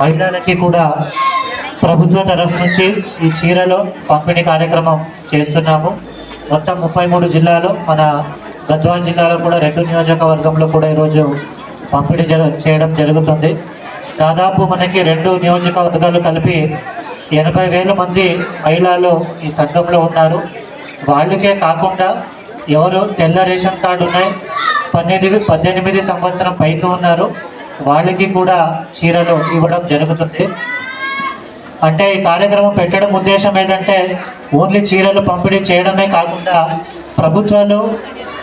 మహిళలకి కూడా ప్రభుత్వ తరఫు నుంచి ఈ చీరలో పంపిణీ కార్యక్రమం చేస్తున్నాము. మొత్తం ముప్పై మూడు జిల్లాలో మన గద్వాల్ జిల్లాలో కూడా రెండు నియోజకవర్గంలో కూడా ఈరోజు పంపిణీ చేయడం జరుగుతుంది. దాదాపు మనకి రెండు నియోజకవర్గాలు కలిపి ఎనభై వేల మంది మహిళలు ఈ సంఘంలో ఉన్నారు. వాళ్ళకే కాకుండా ఎవరు తెల్ల రేషన్ కార్డు ఉన్నాయి పన్నెండు పద్దెనిమిది సంవత్సరం పైకి ఉన్నారు. వాళ్ళకి కూడా చీరలు ఇవ్వడం జరుగుతుంది. అంటే ఈ కార్యక్రమం పెట్టడం ఉద్దేశం ఏంటంటే ఓన్లీ చీరలు పంపిణీ చేయడమే కాకుండా ప్రభుత్వాలు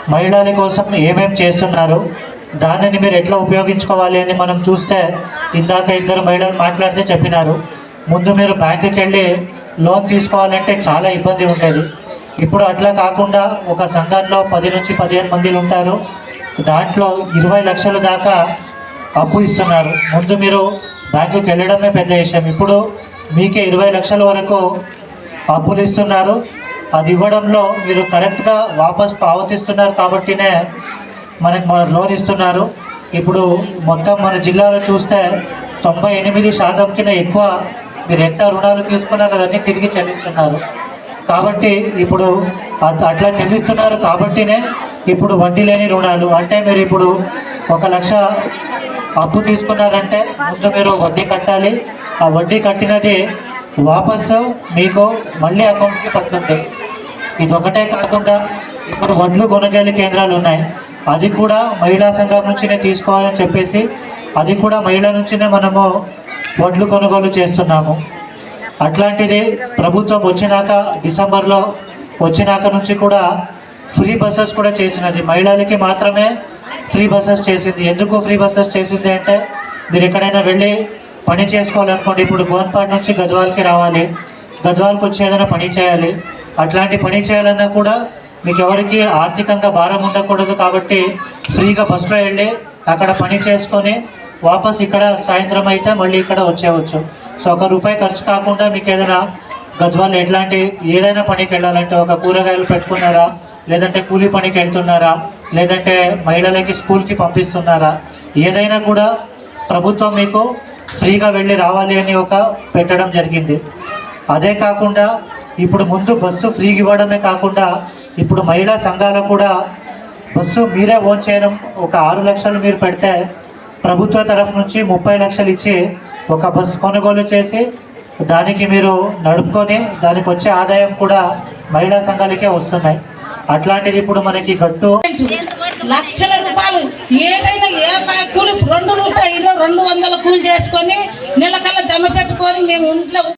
మహిళల కోసం ఏమేమి చేస్తున్నారు దానిని మీరు ఎట్లా ఉపయోగించుకోవాలి అని మనం చూస్తే ఇందాక ఇద్దరు మహిళలు మాట్లాడితే చెప్పినారు. ముందు మీరు బ్యాంకుకి వెళ్ళి లోన్ తీసుకోవాలంటే చాలా ఇబ్బంది ఉండేది. ఇప్పుడు అట్లా కాకుండా ఒక సంఘంలో పది నుంచి పదిహేను మందిలు ఉంటారు. దాంట్లో ఇరవై లక్షల దాకా అప్పు ఇస్తున్నారు. ముందు మీరు బ్యాంకుకి వెళ్ళడమే పెద్ద విషయం. ఇప్పుడు మీకే ఇరవై లక్షల వరకు అప్పులు ఇస్తున్నారు. అది ఇవ్వడంలో మీరు కరెక్ట్గా వాపస్ పావతిస్తున్నారు కాబట్టినే మనకి మన లోన్ ఇస్తున్నారు. ఇప్పుడు మొత్తం మన జిల్లాలో చూస్తే తొంభై ఎనిమిది శాతం కింద ఎక్కువ మీరు ఎంత రుణాలు తీసుకున్నారో అదన్నీ తిరిగి చెల్లిస్తున్నారు. కాబట్టి ఇప్పుడు అట్లా చెల్లిస్తున్నారు కాబట్టినే ఇప్పుడు వడ్డీ లేని రుణాలు. అంటే మీరు ఇప్పుడు ఒక లక్ష అప్పు తీసుకున్నారంటే ముందు మీరు వడ్డీ కట్టాలి. ఆ వడ్డీ కట్టినది వాపసు మీకు మళ్ళీ అకౌంట్కి పడుతుంది. ఇది ఒకటే కాకుండా ఇప్పుడు వడ్లు కొనుగోలు కేంద్రాలు ఉన్నాయి. అది కూడా మహిళా సంఘం నుంచినే తీసుకోవాలని చెప్పేసి అది కూడా మహిళ నుంచినే మనము వడ్లు కొనుగోలు చేస్తున్నాము. అట్లాంటిది ప్రభుత్వం వచ్చినాక డిసెంబర్లో వచ్చినాక నుంచి కూడా ఫ్రీ బస్సెస్ కూడా చేసినది. మహిళలకి మాత్రమే ఫ్రీ బస్సెస్ చేసింది. ఎందుకు ఫ్రీ బస్సెస్ చేసింది అంటే మీరు ఎక్కడైనా వెళ్ళి పని చేసుకోవాలనుకోండి ఇప్పుడు గోన్పాడ్ నుంచి గద్వాల్కి రావాలి. గద్వాల్కి వచ్చి ఏదైనా పని చేయాలి. అట్లాంటి పని చేయాలన్నా కూడా మీకు ఎవరికి ఆర్థికంగా భారం ఉండకూడదు కాబట్టి ఫ్రీగా బస్సులో వెళ్ళి అక్కడ పని చేసుకొని వాపస్ ఇక్కడ సాయంత్రం అయితే మళ్ళీ ఇక్కడ వచ్చేయవచ్చు. సో ఒక రూపాయి ఖర్చు కాకుండా మీకు ఏదైనా గద్వాలు ఎట్లాంటి ఏదైనా పనికి వెళ్ళాలంటే ఒక కూరగాయలు పెట్టుకున్నారా లేదంటే కూలీ పనికి వెళ్తున్నారా లేదంటే మహిళలకి స్కూల్కి పంపిస్తున్నారా? ఏదైనా కూడా ప్రభుత్వం మీకు ఫ్రీగా వెళ్ళి రావాలి అని ఒక పెట్టడం జరిగింది. అదే కాకుండా ఇప్పుడు ముందు బస్సు ఫ్రీగా ఇవ్వడమే కాకుండా ఇప్పుడు మహిళా సంఘాలు కూడా బస్సు మీరే ఓన్ చేయడం ఒక ఆరు లక్షలు మీరు పెడితే ప్రభుత్వ తరఫు నుంచి ముప్పై లక్షలు ఇచ్చి ఒక బస్సు కొనుగోలు చేసి దానికి మీరు నడుపుకొని దానికి వచ్చే ఆదాయం కూడా మహిళా సంఘాలకే వస్తున్నాయి. అట్లాంటిది ఇప్పుడు మనకి కట్టు లక్షల రూపాయలు. ఏదైనా ఏ కూలి రెండు రూపాయలు రెండు వందల కూలి చేసుకొని నెలకల్లా జమ పెట్టుకొని మేము ఇంట్లో